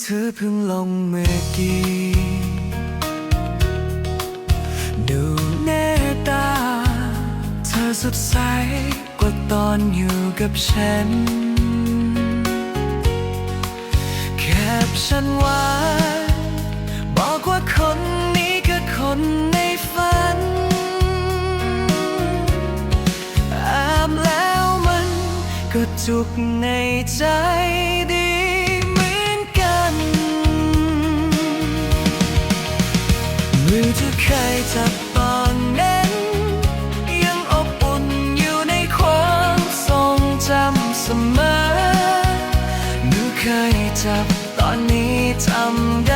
เธอเพิ่งลงเมื่อกี้ดูเนตา เธอสดใสกว่าตอนอยู่กับฉัน แคบฉันว่า บอกว่าคนนี้คือคนในฝันอาบแล้วมันก็จุกในใจ เคยจากตอนนั้นยังอบอุ่นอยู่ในความทรงจำเสมอหนูเคยจับตอนนี้ทำได้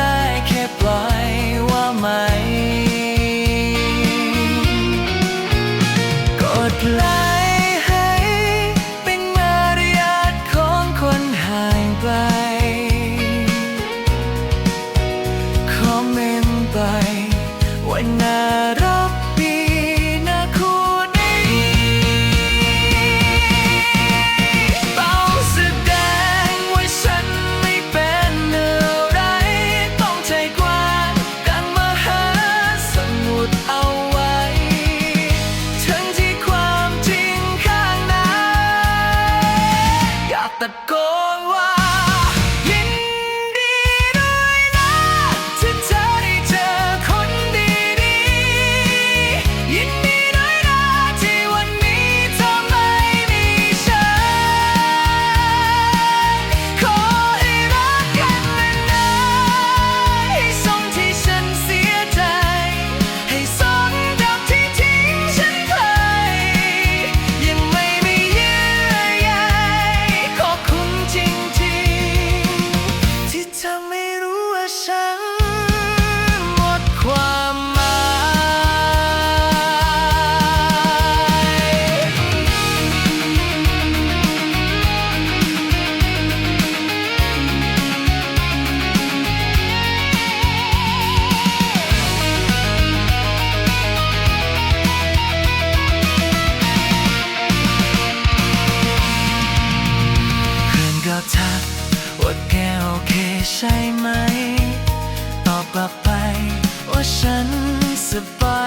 survive.